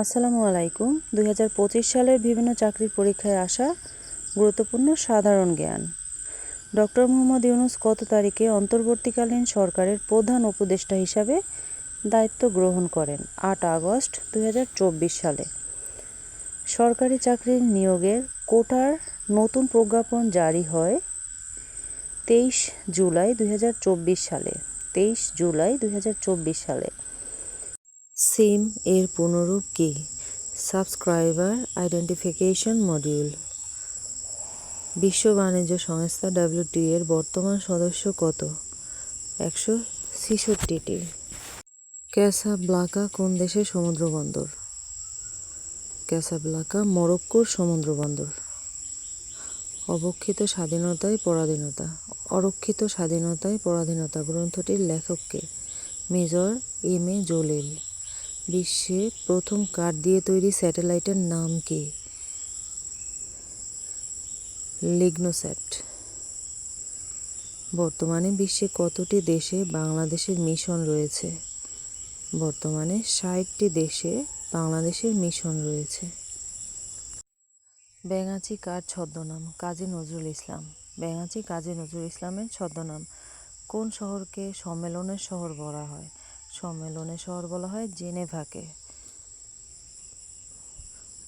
আসসালামু আলাইকুম। দুই হাজার পঁচিশ সালের বিভিন্ন চাকরির পরীক্ষায় আসা গুরুত্বপূর্ণ সাধারণ জ্ঞান। ডক্টর মোহাম্মদ ইউনুস কত তারিখে অন্তর্বর্তীকালীন সরকারের প্রধান উপদেষ্টা হিসাবে দায়িত্ব গ্রহণ করেন? আট আগস্ট দু হাজার চব্বিশ সালে। সরকারি চাকরির নিয়োগের কোটার নতুন প্রজ্ঞাপন জারি হয় তেইশ জুলাই দু হাজার চব্বিশ সালে। তেইশ জুলাই দুই হাজার চব্বিশ সালে। সিম এর পুনরূপ কি? Subscriber identification module. বিশ্ব বাণিজ্য সংস্থা ডাব্লিউটি এর বর্তমান সদস্য কত? একশো ছেষট্টিটি। ক্যাসাব্লাকা কোন দেশের সমুদ্রবন্দর? ক্যাসাব্লাকা মরক্কোর সমুদ্রবন্দর। অবক্ষিত স্বাধীনতায় পরাধীনতা। অরক্ষিত স্বাধীনতায় পরাধীনতা গ্রন্থটির লেখককে মেজর এম এ জলিল। বিশ্বে প্রথম কাঠ দিয়ে তৈরি স্যাটেলাইটের নাম কি? লিগনোস্যাট। বর্তমানে বিশ্বে কতটি দেশে বাংলাদেশের মিশন রয়েছে? বর্তমানে ষাটটি দেশে বাংলাদেশের মিশন রয়েছে। ব্যাঙাচি কার ছদ্মনাম? কাজী নজরুল ইসলাম। ব্যাঙাচি কাজী নজরুল ইসলামের ছদ্মনাম। কোন শহরকে সম্মেলনের শহর বলা হয়? সম্মেলনের শহর বলা হয় জেনেভাকে।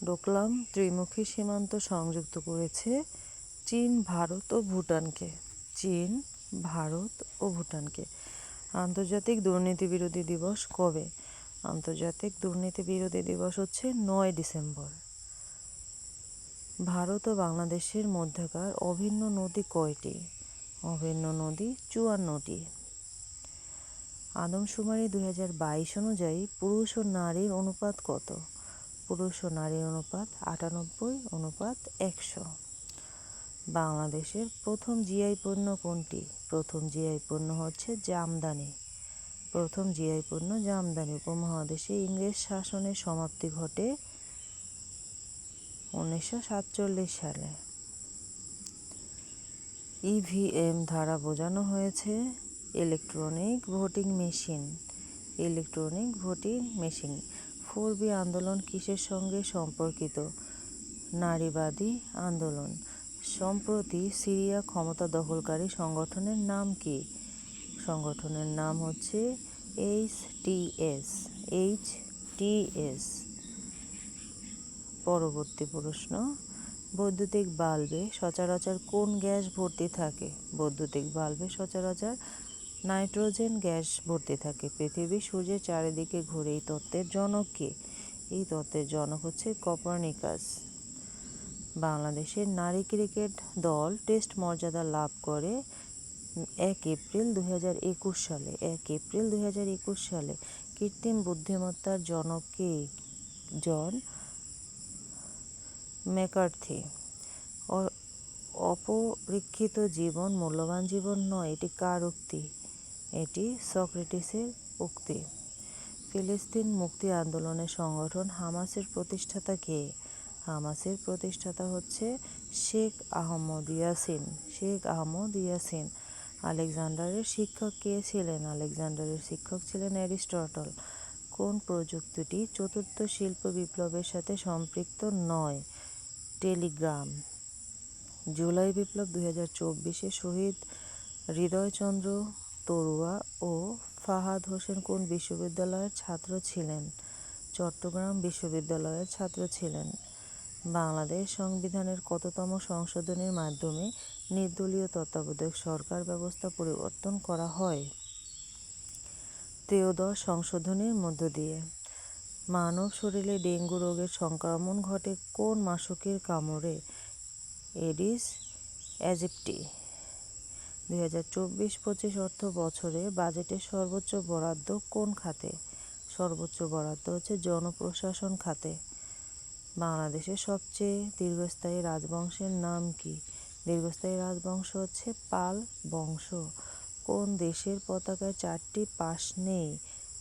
ডোকলাম ত্রিমুখী সীমান্ত সংযুক্ত করেছে চীন, ভারত ও ভুটানকে। চীন, ভারত ও ভুটানকে। আন্তর্জাতিক দুর্নীতি বিরোধী দিবস কবে? আন্তর্জাতিক দুর্নীতি বিরোধী দিবস হচ্ছে নয় ডিসেম্বর। ভারত ও বাংলাদেশের মধ্যকার অভিন্ন নদী কয়টি? অভিন্ন নদী চুয়ান্নটি। আদমশুমারি দুই হাজার বাইশ অনুযায়ী পুরুষ ও নারীর অনুপাত কত? পুরুষ ও নারীর অনুপাত আটানব্বই, অনুপাত একশো। বাংলাদেশের প্রথম জিআই পণ্য কোনটি? প্রথম জিআই পণ্য হচ্ছে জামদানি। প্রথম জিআই পণ্য জামদানি উপমহাদেশে ইংরেজ শাসনের সমাপ্তি ঘটে উনিশশো সাতচল্লিশ সালে। ইভিএম ধারা বোঝানো হয়েছে electronic voting machine electronic voting machine four B আন্দোলন কিসের সঙ্গে সম্পর্কিত? নারীবাদী আন্দোলন। সম্প্রতি সিরিয়া ক্ষমতা দখলকারী সংগঠনের নাম কি? সংগঠনের নাম হচ্ছে এইচ টিএস এইচ টিএস পরবর্তী প্রশ্ন, বৈদ্যুতিক বাল্বে সচরাচর কোন গ্যাস ভর্তি থাকে? বৈদ্যুতিক বাল্বে সচরাচর নাইট্রোজেন গ্যাস ভর্তি থাকে। পৃথিবী সূর্যের চারিদিকে ঘুরে এই তত্ত্বের জনক কে? এই তত্ত্বের জনক হচ্ছে কপারনিকাস। বাংলাদেশের নারী ক্রিকেট দল টেস্ট মর্যাদা লাভ করে এক এপ্রিল দুই হাজার একুশ সালে। এক এপ্রিল দুই হাজার একুশ সালে কৃত্রিম বুদ্ধিমত্তার জনক কে? John McCarthy. অপরীক্ষিত জীবন, মূল্যবান জীবন নয়, এটি কার উক্তি? এটি সক্রেটিসের উক্তি। ফিলিস্তিন মুক্তি আন্দোলনের সংগঠন হামাসের প্রতিষ্ঠাতা কে? হামাসের প্রতিষ্ঠাতা হচ্ছে শেখ আহমদ ইয়াসিন। শেখ আহমদ ইয়াসিন আলেকজান্ডারের শিক্ষক কে ছিলেন? আলেকজান্ডারের শিক্ষক ছিলেন অ্যারিস্টটল। কোন প্রযুক্তিটি চতুর্থ শিল্প বিপ্লবের সাথে সম্পৃক্ত নয়? টেলিগ্রাম। জুলাই বিপ্লব দুই হাজার চব্বিশে শহীদ হৃদয়চন্দ্র তরুয়া ও ফাহাদ হোসেন কোন বিশ্ববিদ্যালয়ের ছাত্র ছিলেন? চট্টগ্রাম বিশ্ববিদ্যালয়ের ছাত্র ছিলেন। বাংলাদেশ সংবিধানের কততম সংশোধনের মাধ্যমে নির্দলীয় তত্ত্বাবধায়ক সরকার ব্যবস্থা পরিবর্তন করা হয়? ত্রয়োদশ সংশোধনীর মধ্য দিয়ে। মানব শরীরে ডেঙ্গু রোগের সংক্রমণ ঘটে কোন মাসকের কামড়ে? এডিস অ্যাজিপ্টি দুই হাজার চব্বিশ পঁচিশ অর্থ বছরে বাজেটের সর্বোচ্চ বরাদ্দ কোন খাতে? সর্বোচ্চ বরাদ্দ হচ্ছে জনপ্রশাসন খাতে। বাংলাদেশের সবচেয়ে দীর্ঘস্থায়ী রাজবংশের নাম কি? দীর্ঘস্থায়ী রাজবংশ হচ্ছে পাল বংশ। কোন দেশের পতাকায় চারটি পাশ নেই?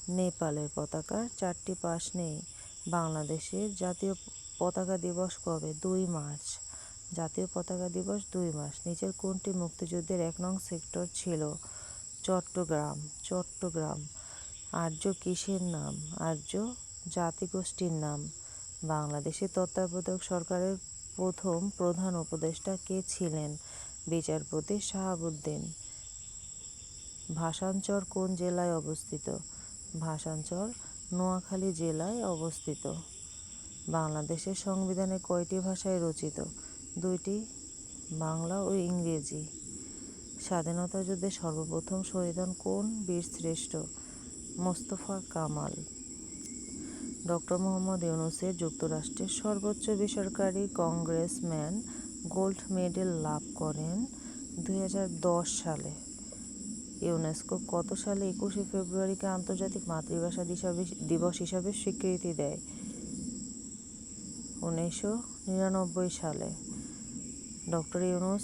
নেপালের পতাকার চারটি পাশ নেই। বাংলাদেশের জাতীয় পতাকা দিবস কবে? দুই মার্চ। জাতীয় পতাকা দিবস দুই মাস। নিচের কোনটি মুক্তিযুদ্ধের এক নং সেক্টর ছিল? চট্টগ্রাম। চট্টগ্রাম। আর্য কিসের নাম? আর্য জাতিগোষ্ঠীর নাম। বাংলাদেশের তত্ত্বাবধায়ক সরকারের প্রথম প্রধান উপদেষ্টা কে ছিলেন? বিচারপতি শাহাবুদ্দিন। ভাষাঞ্চর কোন জেলায় অবস্থিত? ভাষাঞ্চর নোয়াখালী জেলায় অবস্থিত। বাংলাদেশের সংবিধানে কয়টি ভাষায় রচিত? দুইটি, বাংলা ও ইংরেজি। স্বাধীনতা যুদ্ধে সর্বপ্রথম শহীদ হন কোন বীরশ্রেষ্ঠ মোস্তফা কামাল। ডক্টর মোহাম্মদ ইউনুসের যুক্তরাষ্ট্রের সর্বোচ্চ বেসরকারি কংগ্রেসম্যান গোল্ড মেডেল লাভ করেন দু হাজার দশ সালে। ইউনেস্কো কত সালে একুশে ফেব্রুয়ারিকে আন্তর্জাতিক মাতৃভাষা দিবস হিসাবে স্বীকৃতি দেয়? উনিশশো নিরানব্বই সালে। ডক্টর ইউনুস,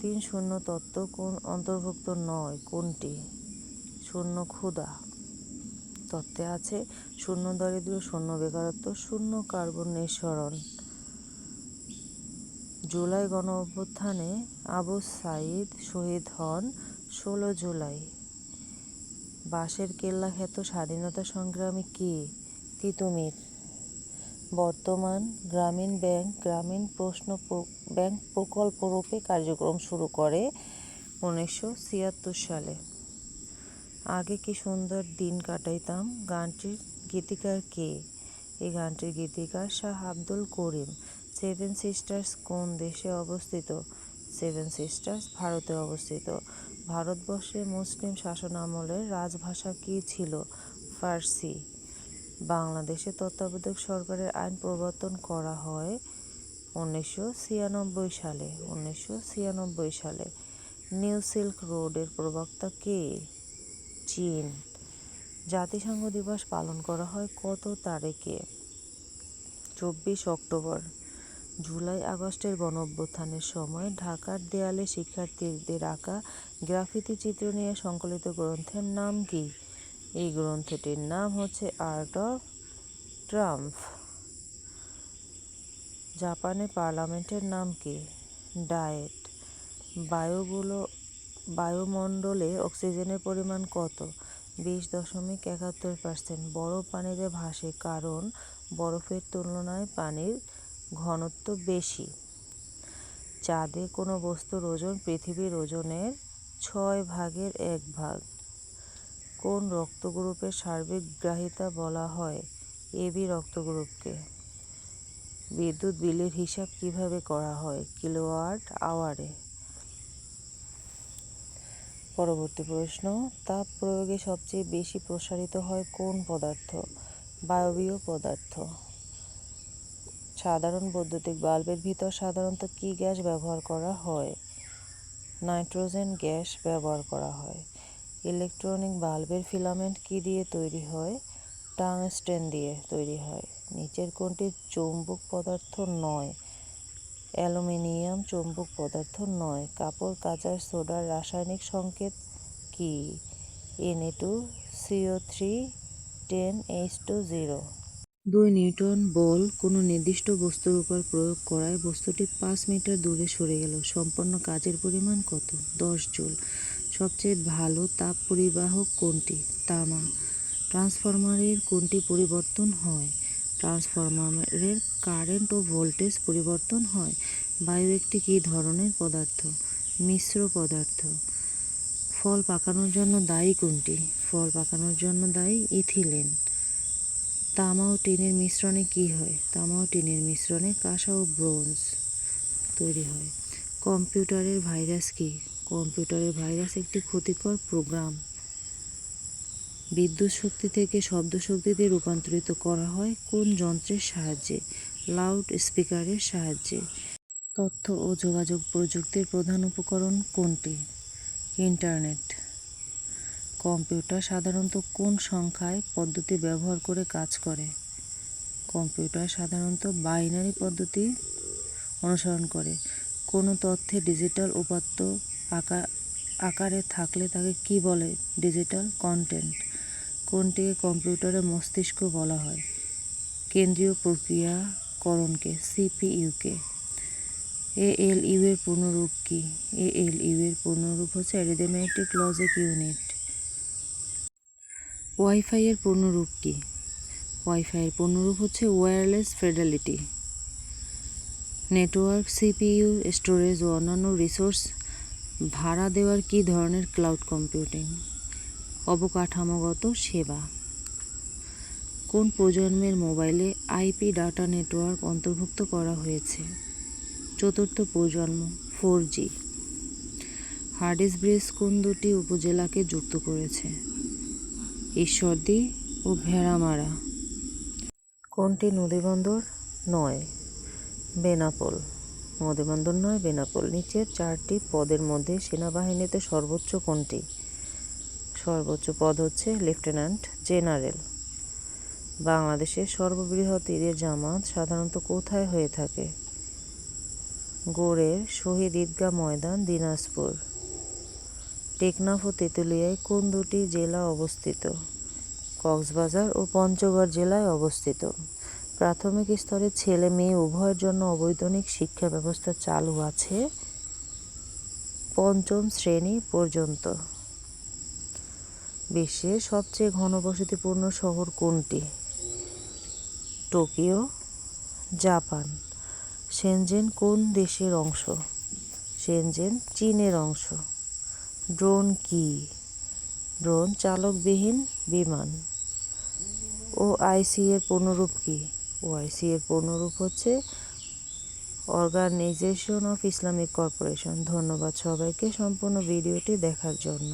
তিন শূন্য তত্ত্ব কোন অন্তর্ভুক্ত নয়, কোনটি? শূন্য ক্ষুধা। তত্ত্বে আছে শূন্য দারিদ্র, শূন্য বেকারত্ব, শূন্য কার্বন নিঃসরণ। জুলাই গণ অভ্যুত্থানে আবু সাইদ শহীদ হন ষোলো জুলাই। বাঁশের কেল্লা খ্যাত স্বাধীনতা সংগ্রামী কে? তিতুমির। বর্তমান গ্রামীণ ব্যাংক গ্রামীণ প্রশ্ন প্র- ব্যাংক প্রকল্প রূপে কার্যক্রম শুরু করে উনিশশো ছিয়াত্তর সালে। আগে কি সুন্দর দিন কাটাইতাম? গানটির গীতিকার কে? এই গানটির গীতিকার শাহ আব্দুল করিম। সেভেন সিস্টার্স কোন দেশে অবস্থিত? সেভেন সিস্টার্স ভারতে অবস্থিত। ভারতবর্ষে মুসলিম শাসন আমলের রাজভাষা কী ছিল? ফার্সি। বাংলাদেশে তত্ত্বাবধায়ক সরকারের আইন প্রবর্তন করা হয় উনিশশো ছিয়ানব্বই সালে। উনিশশো ছিয়ানব্বই সালে নিউ সিল্ক রোডের প্রবক্তা কে? চীন। জাতিসংঘ দিবস পালন করা হয় কত তারিখে? চব্বিশ অক্টোবর। জুলাই আগস্টের গণঅভ্যুত্থানের সময় ঢাকার দেয়ালে শিক্ষার্থীদের আঁকা গ্রাফিতি চিত্র নিয়ে সংকলিত গ্রন্থের নাম কি? এই গ্রন্থটির নাম হচ্ছে আর্ট অফ ট্রাম্প জাপানে পার্লামেন্টের নাম কি? ডায়েট। বায়ুগুলো, বায়ুমণ্ডলে অক্সিজেনের পরিমাণ কত? বিশ দশমিক একাত্তর পার্সেন্ট বরফ পানিতে ভাসে কারণ বরফের তুলনায় পানির ঘনত্ব বেশি। চাঁদে কোনো বস্তুর ওজন পৃথিবীর ওজনের ছয় ভাগের এক ভাগ। কোন রক্তগ্রুপের সার্বিক গ্রাহিতা বলা হয়? এবি রক্তগ্রুপকে। বিদ্যুৎ বিলের হিসাব কীভাবে করা হয়? কিলোওয়াট আওয়ারে। পরবর্তী প্রশ্ন, তাপ প্রয়োগে সবচেয়ে বেশি প্রসারিত হয় কোন পদার্থ? বায়বীয় পদার্থ। সাধারণ বৈদ্যুতিক বাল্বের ভিতর সাধারণত কী গ্যাস ব্যবহার করা হয়? নাইট্রোজেন গ্যাস ব্যবহার করা হয়। ইলেকট্রনিক বাল্বের ফিলামেন্ট কি দিয়ে তৈরি হয়? টাংস্টেন দিয়ে তৈরি হয়। নিচের কোনটি চৌম্বক পদার্থ নয়, অ্যালুমিনিয়াম চৌম্বক পদার্থ নয়। কাপড় কাচার সোডার রাসায়নিক সংকেত কি? NA two CO three ten H two zero দুই নিউটন বল কোনো নির্দিষ্ট বস্তুর উপর প্রয়োগ করায় বস্তুটি পাঁচ মিটার দূরে সরে গেল। সম্পন্ন কাজের পরিমাণ কত? দশ জুল। সবচেয়ে ভালো তাপ পরিবাহক কোনটি? তামা। ট্রান্সফরমারের কোনটি পরিবর্তন হয়? ট্রান্সফরমারের কারেন্ট ও ভোল্টেজ পরিবর্তন হয়? বায়ু একটি কী ধরনের পদার্থ? মিশ্র পদার্থ। ফল পাকানোর জন্য দায়ী কোনটি? ফল পাকানোর জন্য দায়ী ইথিলিন। তামা ও টিনের মিশ্রণে কি হয়? তামা ও টিনের মিশ্রণে কাঁসা ও ব্রোঞ্জ তৈরি হয়। কম্পিউটারের ভাইরাস কি? কম্পিউটারের ভাইরাস একটি ক্ষতিকর প্রোগ্রাম। বিদ্যুৎ শক্তি থেকে শব্দ শক্তিতে রূপান্তরিত করা হয় কোন যন্ত্রের সাহায্যে? লাউড স্পিকারের সাহায্যে। তথ্য ও যোগাযোগ প্রযুক্তির প্রধান উপকরণ কোনটি? ইন্টারনেট। কম্পিউটার সাধারণত কোন সংখ্যায় পদ্ধতি ব্যবহার করে কাজ করে? কম্পিউটার সাধারণত বাইনারি পদ্ধতি অনুসরণ করে। কোনো তথ্যে ডিজিটাল উপাত্ত আকার আকারে থাকলে তাকে কি বলে? ডিজিটাল কন্টেন্ট কোনটিকে কম্পিউটারের মস্তিষ্ক বলা হয়? কেন্দ্রীয় প্রক্রিয়াকরণকে সিপিইউকে এএলইউ এর পূর্ণরূপ কি? এএলইউ এর পূর্ণরূপ হচ্ছে অ্যারিথমেটিক লজিক ইউনিট ওয়াইফাই এর পূর্ণরূপ কি? ওয়াইফাইয়ের পূর্ণরূপ হচ্ছে wireless fidelity network CPU storage ও অন্যান্য রিসোর্স ভাড়া দেওয়ার কী ধরনের ক্লাউড কম্পিউটিং অবকাঠামোগত সেবা। কোন প্রজন্মের মোবাইলে আইপি ডাটা নেটওয়ার্ক অন্তর্ভুক্ত করা হয়েছে? চতুর্থ প্রজন্ম ফোর জি হার্ডিস ব্রিজ কোন দুটি উপজেলাকে যুক্ত করেছে? ঈশ্বরদী ও ভেড়ামারা। কোনটি নদীবন্দর? নয়। বেনাপোল। নদীবন্দর নয়, বেনাপোল। নিচের চারটি পদের মধ্যে সেনাবাহিনীতে সর্বোচ্চ কোনটি? সর্বোচ্চ পদ হচ্ছে লেফটেন্যান্ট জেনারেল। বাংলাদেশের সর্ববৃহৎ ঈদের জামাত সাধারণত কোথায় হয়ে থাকে? গোড়ের শহীদ ঈদগাহ ময়দান, দিনাজপুর। টেকনাফ ও তেঁতুলিয়ায় কোন দুটি জেলা অবস্থিত? কক্সবাজার ও পঞ্চগড় জেলায় অবস্থিত। প্রাথমিক স্তরে ছেলে মেয়ে উভয়ের জন্য অবৈতনিক শিক্ষা ব্যবস্থা চালু আছে পঞ্চম শ্রেণি পর্যন্ত। বিশ্বের সবচেয়ে ঘনবসতিপূর্ণ শহর কোনটি? Tokyo, Japan. সেনজেন কোন দেশের অংশ? সেনজেন চীনের অংশ। ড্রোন কি? ড্রোন চালকবিহীন বিমান। ও আইসি এর পূর্ণরূপ কি? ও এর এর পূর্ণরূপ হচ্ছে অর্গানাইজেশন অফ ইসলামিক কর্পোরেশন ধন্যবাদ সবাইকে সম্পূর্ণ ভিডিওটি দেখার জন্য।